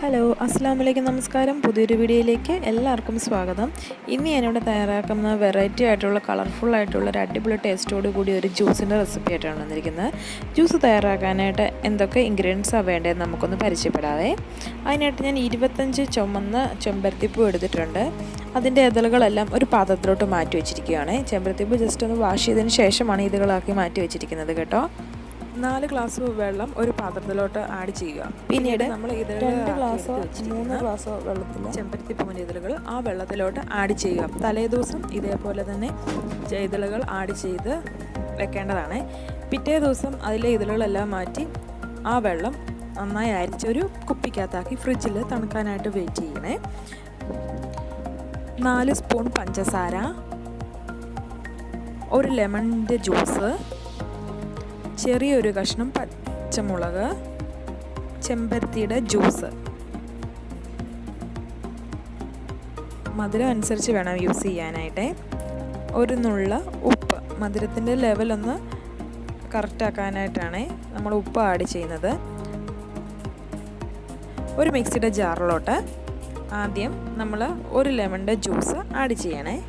Hello അസ്സാം വലൈക്കും നമസ്കാരം. പുതിയൊരു വീഡിയോയിലേക്ക് എല്ലാവർക്കും സ്വാഗതം. ഇന്ന് ഞാനിവിടെ തയ്യാറാക്കുന്ന വെറൈറ്റി ആയിട്ടുള്ള കളർഫുൾ ആയിട്ടുള്ള ഒരു അടിപൊളി ടേസ്റ്റോട് കൂടി ഒരു ജ്യൂസിന്റെ റെസിപ്പി ആയിട്ടാണ് വന്നിരിക്കുന്നത്. ജ്യൂസ് തയ്യാറാക്കാനായിട്ട് എന്തൊക്കെ ഇൻഗ്രീഡിയൻസാണ് വേണ്ടതെന്ന് നമുക്കൊന്ന് പരിചയപ്പെടാവേ. അതിനായിട്ട് ഞാൻ ഇരുപത്തഞ്ച് ചുമന്ന ചെമ്പരത്തിപ്പൂ എടുത്തിട്ടുണ്ട്. അതിന്റെ ഇതളുകളെല്ലാം ഒരു പാത്രത്തിലോട്ട് മാറ്റി വെച്ചിരിക്കുകയാണ്. ചെമ്പരത്തിപ്പൂ ജസ്റ്റ് ഒന്ന് വാഷ് ചെയ്തതിന് ശേഷമാണ് ഇതകളാക്കി മാറ്റി വെച്ചിരിക്കുന്നത് കേട്ടോ. നാല് ഗ്ലാസ് വെള്ളം ഒരു പാത്രത്തിലോട്ട് ആഡ് ചെയ്യുക. പിന്നീട് നമ്മൾ രണ്ട് ഗ്ലാസോ മൂന്ന് ഗ്ലാസോ വെള്ളത്തിൽ ചെമ്പരത്തി പൂവിന്റെ ഇതളുകൾ ആ വെള്ളത്തിലോട്ട് ആഡ് ചെയ്യുക. തലേദിവസം ഇതേപോലെ തന്നെ ഇതളുകൾ ആഡ് ചെയ്ത് വെക്കേണ്ടതാണ്. പിറ്റേ ദിവസം അതിലെ ഇതളുകളെല്ലാം മാറ്റി ആ വെള്ളം നന്നായി അരിച്ചൊരു കുപ്പിക്കകത്താക്കി ഫ്രിഡ്ജിൽ തണുക്കാനായിട്ട് വെയിറ്റ് ചെയ്യണേ. നാല് സ്പൂൺ പഞ്ചസാര ഒരു ലെമണിന്റെ ജ്യൂസ് ചെറിയൊരു കഷ്ണം പച്ചമുളക് ചെമ്പരത്തിയുടെ ജ്യൂസ്. മധുരം അനുസരിച്ച് വേണം യൂസ് ചെയ്യാനായിട്ട്. ഒരു നുള്ള ഉപ്പ്. മധുരത്തിന്റെ ലെവലൊന്ന് കറക്റ്റാക്കാനായിട്ടാണ് നമ്മൾ ഉപ്പ് ആഡ് ചെയ്യുന്നത്. ഒരു മിക്സിയുടെ ജാറിലോട്ട് ആദ്യം നമ്മൾ ഒരു ലെമണിന്റെ ജ്യൂസ് ആഡ് ചെയ്യണേ.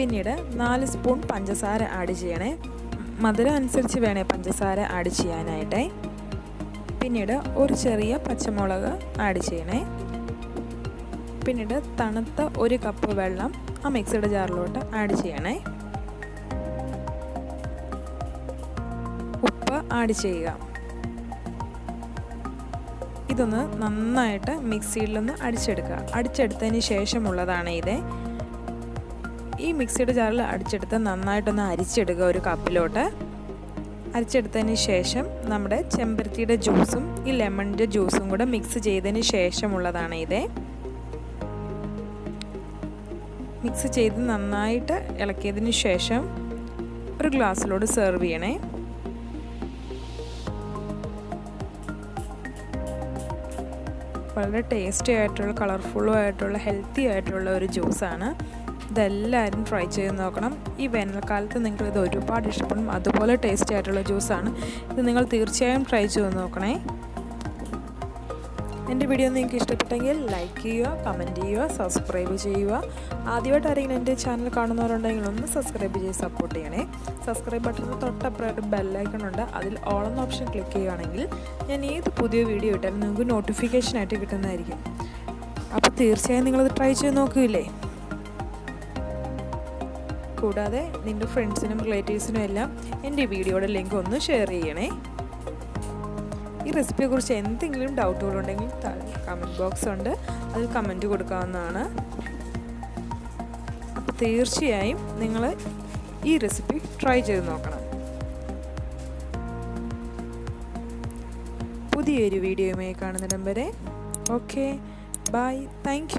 പിന്നീട് നാല് സ്പൂൺ പഞ്ചസാര ആഡ് ചെയ്യണേ. മധുരം അനുസരിച്ച് വേണേ പഞ്ചസാര ആഡ് ചെയ്യാനായിട്ടേ. പിന്നീട് ഒരു ചെറിയ പച്ചമുളക് ആഡ് ചെയ്യണേ. പിന്നീട് തണുത്ത ഒരു കപ്പ് വെള്ളം ആ മിക്സിയുടെ ജാറിലോട്ട് ആഡ് ചെയ്യണേ. ഉപ്പ് ആഡ് ചെയ്യുക. ഇതൊന്ന് നന്നായിട്ട് മിക്സിയിലൊന്ന് അടിച്ചെടുക്കുക. അടിച്ചെടുത്തതിന് ശേഷമുള്ളതാണ് ഇത്. ഈ മിക്സിയുടെ ജാറിൽ അടിച്ചെടുത്ത് നന്നായിട്ടൊന്ന് അരിച്ചെടുക്കുക ഒരു കപ്പിലോട്ട്. അരിച്ചെടുത്തതിന് ശേഷം നമ്മുടെ ചെമ്പരത്തിയുടെ ജ്യൂസും ഈ ലെമണിന്റെ ജ്യൂസും കൂടെ മിക്സ് ചെയ്തതിന് ശേഷമുള്ളതാണ് ഇത്. മിക്സ് ചെയ്ത് നന്നായിട്ട് ഇളക്കിയതിന് ശേഷം ഒരു ഗ്ലാസ്സിലോട് സെർവ് ചെയ്യണേ. വളരെ ടേസ്റ്റി ആയിട്ടുള്ള കളർഫുള്ളും ആയിട്ടുള്ള ഹെൽത്തി ആയിട്ടുള്ള ഒരു ജ്യൂസാണ്. ഇതെല്ലാവരും ട്രൈ ചെയ്ത് നോക്കണം. ഈ വേനൽക്കാലത്ത് നിങ്ങൾ ഇത് ഒരുപാട് ഇഷ്ടപ്പെടും. അതുപോലെ ടേസ്റ്റി ആയിട്ടുള്ള ജ്യൂസാണ് ഇത് നിങ്ങൾ തീർച്ചയായും ട്രൈ ചെയ്ത് നോക്കണേ. എന്റെ വീഡിയോ നിങ്ങൾക്ക് ഇഷ്ടപ്പെട്ടെങ്കിൽ ലൈക്ക് ചെയ്യുക കമന്റ് ചെയ്യുക സബ്സ്ക്രൈബ് ചെയ്യുക. ആദ്യമായിട്ട് ആരെങ്കിലും എന്റെ ചാനൽ കാണുന്നവരുണ്ടെങ്കിൽ ഒന്ന് സബ്സ്ക്രൈബ് ചെയ്ത് സപ്പോർട്ട് ചെയ്യണേ. സബ്സ്ക്രൈബ് ബട്ടണിന് തൊട്ടപ്പുറമായിട്ട് ബെല്ലൈക്കൺ ഉണ്ട്. അതിൽ ഓൾ എന്ന ഓപ്ഷൻ ക്ലിക്ക് ചെയ്യുകയാണെങ്കിൽ ഞാൻ ഏത് പുതിയ വീഡിയോ ഇട്ടാലും നിങ്ങൾക്ക് നോട്ടിഫിക്കേഷനായിട്ട് കിട്ടുന്നതായിരിക്കും. അപ്പോൾ തീർച്ചയായും നിങ്ങളത് ട്രൈ ചെയ്ത് നോക്കില്ലേ കൂടാതെ നിന്റെ ഫ്രണ്ട്സിനും റിലേറ്റീവ്സിനും എല്ലാം എന്റെ വീഡിയോയുടെ ലിങ്ക് ഒന്ന് ഷെയർ ചെയ്യണേ. ഈ റെസിപ്പിയെക്കുറിച്ച് എന്തെങ്കിലും ഡൗട്ടുകളുണ്ടെങ്കിൽ കമന്റ് ബോക്സ് ഉണ്ട്. അതിൽ കമന്റ് കൊടുക്കാവുന്നതാണ്. അപ്പോൾ തീർച്ചയായും നിങ്ങൾ ഈ റെസിപ്പി ട്രൈ ചെയ്ത് നോക്കണം. പുതിയൊരു വീഡിയോയുമായി കാണുന്നിടം വരെ. Okay bye thank